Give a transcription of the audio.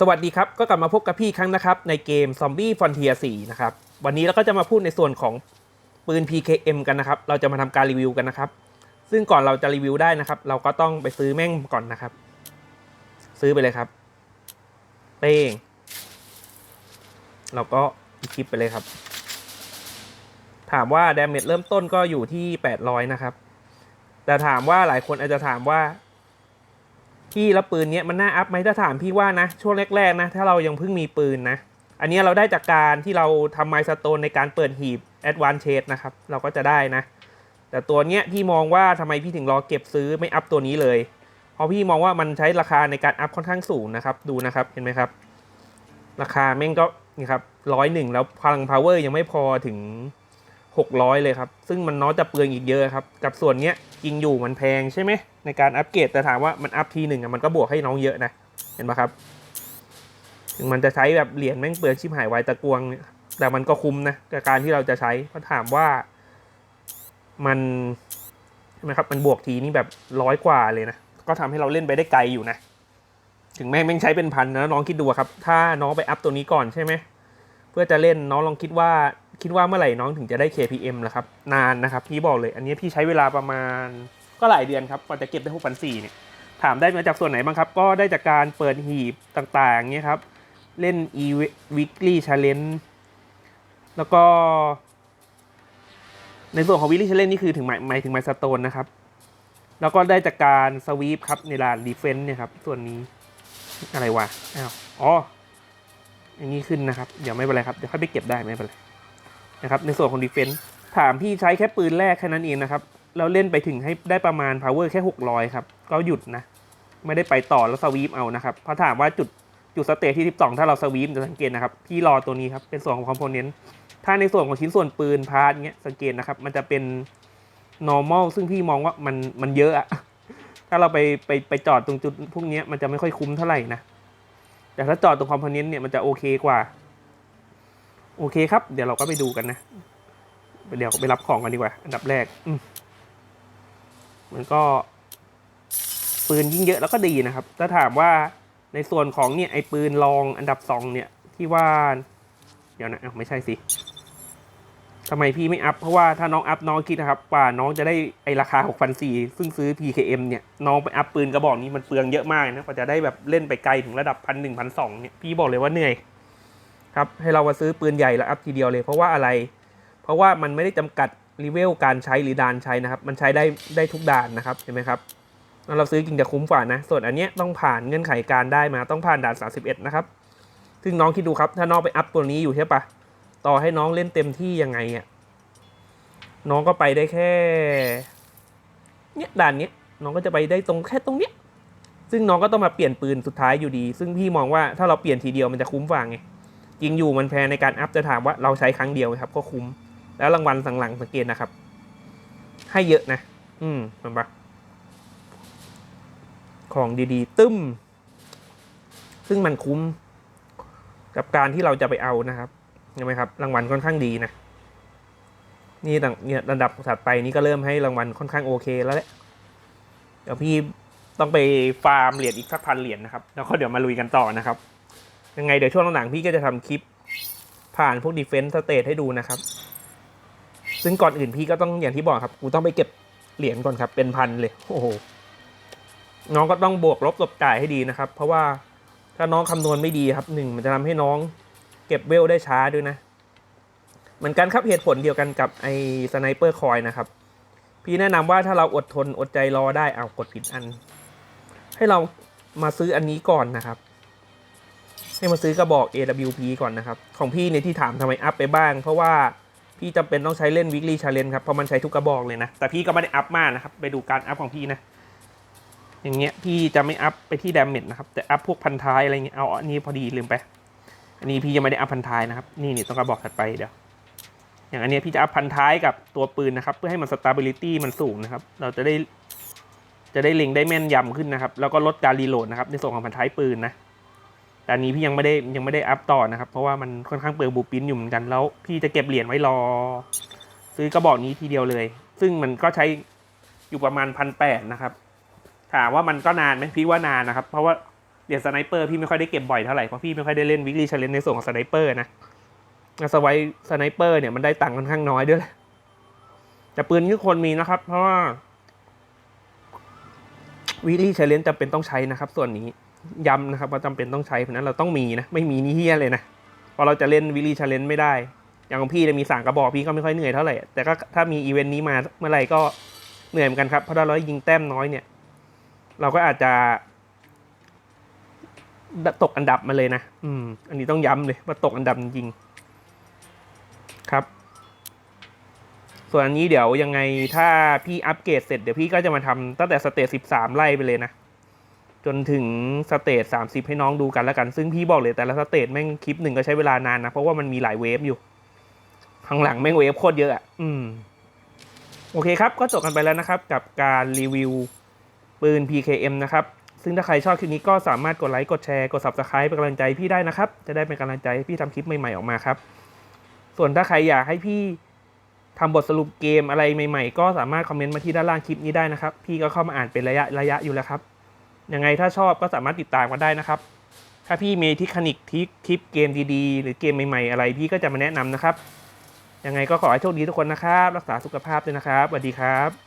สวัสดีครับ ก็กลับมาพบกับพี่ครั้งนะครับ ในเกม Zombie Frontier 4นะครับ วันนี้เราก็จะมาพูดในส่วนของปืน PKM กันนะครับ เราจะมาทำการรีวิวกันนะครับ ซึ่งก่อนเราจะรีวิวได้นะครับ เราก็ต้องไปซื้อแม่งก่อนนะครับ ซื้อไปเลยครับ เป้งเราก็คลิปไปเลยครับ ถามว่าดาเมจเริ่มต้นก็อยู่ที่ 800 นะครับ แต่ถามว่าหลายคนอาจจะถามว่า พี่แล้วปืนเนี้ยมันน่าอัพไหมถ้าถามพี่ว่านะ ช่วงแรกๆนะ ถ้าเรายังเพิ่งมีปืนนะ อันนี้เราได้จากการที่เราทำไมสโตนในการเปิดหีบ Advanced Chase นะครับ เราก็จะได้นะ แต่ตัวเนี้ยพี่มองว่าทำไมพี่ถึงรอเก็บซื้อไม่อัพตัวนี้เลย เพราะพี่มองว่ามันใช้ราคาในการอัพค่อนข้างสูงนะครับ ดูนะครับเห็นไหมครับ ราคาแม่งก็นี่ครับร้อยหนึ่งแล้วพลัง power ยังไม่พอถึง 600 เลยครับ ซึ่งมันน้อยจะเปลืองอีกเยอะครับ กับส่วนเนี้ยจริงอยู่มันแพงใช่ไหม ในการอัปเกรดแต่ถามว่ามันอัพทีหนึ่งอะมันก็บวกให้น้องเยอะนะ เห็นปะครับ ถึงมันจะใช้แบบเหรียญแม่งเปลืองชิบหายไวตะกวง แต่มันก็คุ้มนะกับการที่เราจะใช้เพราะถามว่ามันใช่ไหมครับมันบวกทีนี่แบบร้อยกว่าเลยนะก็ทำให้เราเล่นไปได้ไกลอยู่นะ ถึงแม่งแม่งใช้เป็นพันนะน้องคิดดูครับ ถ้าน้องไปอัพตัวนี้ก่อนใช่ไหมเพื่อจะเล่นน้องลองคิดว่าคิดว่าเมื่อไหร่น้องถึงจะได้ KPM ล่ะครับ นานนะครับ พี่บอกเลย อันนี้พี่ใช้เวลาประมาณ ก็หลายเดือนครับกว่าจะเก็บได้หกพันสี่เนี่ยถามได้มาจากส่วนไหนบ้างครับ ก็ได้จากการเปิดหีบต่างๆเนี่ยครับ เล่น e weekly challenge แล้วก็ ในส่วนของ weekly challenge นี่คือถึงหมายหมายถึงไมสโตนนะครับ แล้วก็ได้จากการสวีปครับในลาน defense เนี่ยครับ ส่วนนี้อะไรวะอ้าวอ๋ออย่างนี้ขึ้นนะครับ เดี๋ยวไม่เป็นไรครับ เดี๋ยวค่อยไปเก็บได้ไม่เป็นไรนะครับ ในส่วนของดีเฟน s ์ถามพี่ใช้แค่ปืนแรกแค่นั้นเองนะครับ แล้วเล่นไปถึงให้ได้ประมาณ power แค่ 600 ครับ ก็หยุดนะ ไม่ได้ไปต่อแล้วสวีปเอานะครับเพราะถามว่าจุดจุดสเตทที่ 12 ถ้าเราสวีปจะสังเกตนะครับ พี่รอตัวนี้ครับ เป็นส่วนของคอมโพเนนต์ถ้าในส่วนของชิ้นส่วนปืนพาร์ทเงี้ยสังเกตนะครับ มันจะเป็น normal ซึ่งพี่มองว่ามันมันเยอะอะถ้าเราไปไปไปจอดตรงจุดพวกนี้มันจะไม่ค่อยคุ้มเท่าไหร่นะ แต่ถ้าจอดตรงคอมโพเนนต์เนี่ยมันจะโอเคกว่า โอเคครับ เดี๋ยวเราก็ไปดูกันนะ เดี๋ยวไปรับของกันดีกว่า อันดับแรก อื มันก็ปืนยิ่งเยอะแล้วก็ดีนะครับ ถ้าถามว่าในส่วนของเนี่ยไอ้ปืนรองอันดับสองเนี่ยที่ว่า เดี๋ยวนะอ้าวไม่ใช่สิทำไมพี่ไม่อัพ เพราะว่าถ้าน้องอัพน้องคิดนะครับว่าน้องจะได้ไอราคา 6,400 ซึ่งซื้อ PKM เนี่ย น้องไปอัพปืนกระบอกนี้มันเปลืองเยอะมากนะกว่าจะได้แบบเล่นไปไกลถึงระดับพันหนึ่งพันสองเนี่ยพี่บอกเลยว่าเหนื่อยครับให้เรามาซื้อปืนใหญ่แล้วอัพทีเดียวเลย เพราะว่าอะไร เพราะว่ามันไม่ได้จำกัด รีเวลการใช้หรือดานใช้นะครับ มันใช้ได้ได้ทุกด่านนะครับเห็นไหมครับเราซื้อจริงจะคุ้มกว่านะ ส่วนอันเนี้ยต้องผ่านเงื่อนไขการได้มาต้องผ่านด่าน 31 นะครับ ซึ่งน้องคิดดูครับ ถ้าน้องไปอัพตัวนี้อยู่ใช่ปะต่อให้น้องเล่นเต็มที่ยังไงอะน้องก็ไปได้แค่ เนี่ยด่านเนี้ยน้องก็จะไปได้ตรงแค่ตรงเนี้ย ซึ่งน้องก็ต้องมาเปลี่ยนปืนสุดท้ายอยู่ดี ซึ่งพี่มองว่าถ้าเราเปลี่ยนทีเดียวมันจะคุ้มกว่าไงจริงอยู่มันแพงในการอัพจะถามว่าเราใช้ครั้งเดียวครับก็คุ้ม แล้วรางวัลสังหลังสังเกตนะครับ ให้เยอะนะ อืมเห็นปะของดีๆ ตึ้ม ซึ่งมันคุ้ม กับการที่เราจะไปเอานะครับเห็นไหมครับ รางวัลค่อนข้างดีนะ นี่ต่างเนี่ยระดับถัดไปนี่ก็เริ่มให้รางวัลค่อนข้างโอเคแล้วแหละ เดี๋ยวพี่ต้องไปฟาร์มเหรียญอีกสักพันเหรียญนะครับ แล้วก็เดี๋ยวมาลุยกันต่อนะครับ ยังไงเดี๋ยวช่วงหลังๆพี่ก็จะทำคลิปผ่านพวกดีเฟน s ์สเตทให้ดูนะครับ ซึ่งก่อนอื่นพี่ก็ต้องอย่างที่บอกครับ กูต้องไปเก็บเหรียญก่อนครับ เป็นพันเลย โอ้โห น้องก็ต้องบวกลบลบจ่ายให้ดีนะครับ เพราะว่าถ้าน้องคำนวณไม่ดีครับหนึ่งมันจะทำให้น้องเก็บเวลได้ช้าด้วยนะเหมือนกันครับเหตุผลเดียวกันกับไอ้สไนเปอร์คอยนะครับ พี่แนะนำว่าถ้าเราอดทนอดใจรอได้เอากดผิดอัน ให้เรามาซื้ออันนี้ก่อนนะครับให้มาซื้อกระบอก AWP ก่อนนะครับ ของพี่เนี่ยที่ถามทำไมอัพไปบ้าง เพราะว่า พี่จำเป็นต้องใช้เล่น weekly challenge ครับ เพราะมันใช้ทุกกระบอกเลยนะ แต่พี่ก็ไม่ได้อัพมากนะครับ ไปดูการอัพของพี่นะ อย่างเงี้ยพี่จะไม่อัพไปที่ damage นะครับ แต่อัพพวกพันท้ายอะไรเงี้ย เอาอันนี้พอดีลืมไป อันนี้พี่ยังไม่ได้อัพพันท้ายนะครับ นี่นี่ต้องกระบอกถัดไปเดี๋ยว อย่างอันเนี้ยพี่จะอัพพันท้ายกับตัวปืนนะครับ เพื่อให้มัน stability มันสูงนะครับ เราจะได้จะได้เล็งได้แม่นยำขึ้นนะครับ แล้วก็ลดการรีโหลดนะครับในส่วนของพันท้ายปืนนะ แต่อันนี้พี่ยังไม่ได้ยังไม่ได้อัพต่อนะครับ เพราะว่ามันค่อนข้างเปลืองบูปินอยู่เหมือนกันแล้ว พี่จะเก็บเหรียญไว้รอ ซื้อกระบอกนี้ทีเดียวเลย ซึ่งมันก็ใช้อยู่ประมาณพันแปดนะครับ ถามว่ามันก็นานไหมพี่ว่านานนะครับ เพราะว่าเหรียญสไนเปอร์พี่ไม่ค่อยได้เก็บบ่อยเท่าไหร่เพราะพี่ไม่ค่อยได้เล่นวิกฤตเชลเลนในส่วนของสไนเปอร์นะสไวสไนเปอร์เนี่ยมันได้ตังค์ค่อนข้างน้อยด้วยแหละแต่ปืนที่คนมีนะครับ เพราะว่าวิกฤตเชลเลนจำเป็นต้องใช้นะครับ ส่วนนี้ ย้ำนะครับว่าจำเป็นต้องใช้เพราะนั้นเราต้องมีนะไม่มีนี่เฮี้ยเลยนะพราะเราจะเล่นวิกฤตเชลเลนไม่ได้ อย่างของพี่เนี่ยมีสามกระบอกพี่ก็ไม่ค่อยเหนื่อยเท่าไหร่ แต่ก็ถ้ามีอีเวนต์นี้มาเมื่อไหร่ก็เหนื่อยเหมือนกันครับ เพราะถ้าเรายิงแต้มน้อยเนี่ย เราก็อาจจะ ตกอันดับมาเลยนะ อืม อันนี้ต้องย้ำเลยว่าตกอันดับจริงครับ ส่วนอันนี้เดี๋ยวยังไงถ้าพี่อัปเกรดเสร็จเดี๋ยวพี่ก็จะมาทำตั้งแต่สเตจสิบสามไล่ไปเลยนะ จนถึงสเตจสามสิบให้น้องดูกันแล้วกัน ซึ่งพี่บอกเลยแต่ละสเตจแม่งคลิปหนึ่งก็ใช้เวลานานนะ เพราะว่ามันมีหลายเวฟอยู่ข้างหลังแม่งเวฟโคตรเยอะอะอืม โอเคครับ ก็จบกันไปแล้วนะครับ กับการรีวิวปืน PKM นะครับ ซึ่งถ้าใครชอบคลิปนี้ก็สามารถกดไลค์ กดแชร์ กด Subscribe เป็นกำลังใจพี่ได้นะครับ จะได้เป็นกำลังใจให้พี่ทำคลิปใหม่ๆออกมาครับ ส่วนถ้าใครอยากให้พี่ทำบทสรุปเกมอะไรใหม่ ๆ ก็สามารถคอมเมนต์มาที่ด้านล่างคลิปนี้ได้นะครับ พี่ก็เข้ามาอ่านเป็นระยะระยะอยู่แล้วครับ ยังไงถ้าชอบก็สามารถติดตามกันได้นะครับ ถ้าพี่มีทิคนิคทิคคลิปเกมดีๆ หรือเกมใหม่ๆ อะไรพี่ก็จะมาแนะนำนะครับ ยังไงก็ขอให้โชคดีทุกคนนะครับ รักษาสุขภาพด้วยนะครับสวัสดีครับ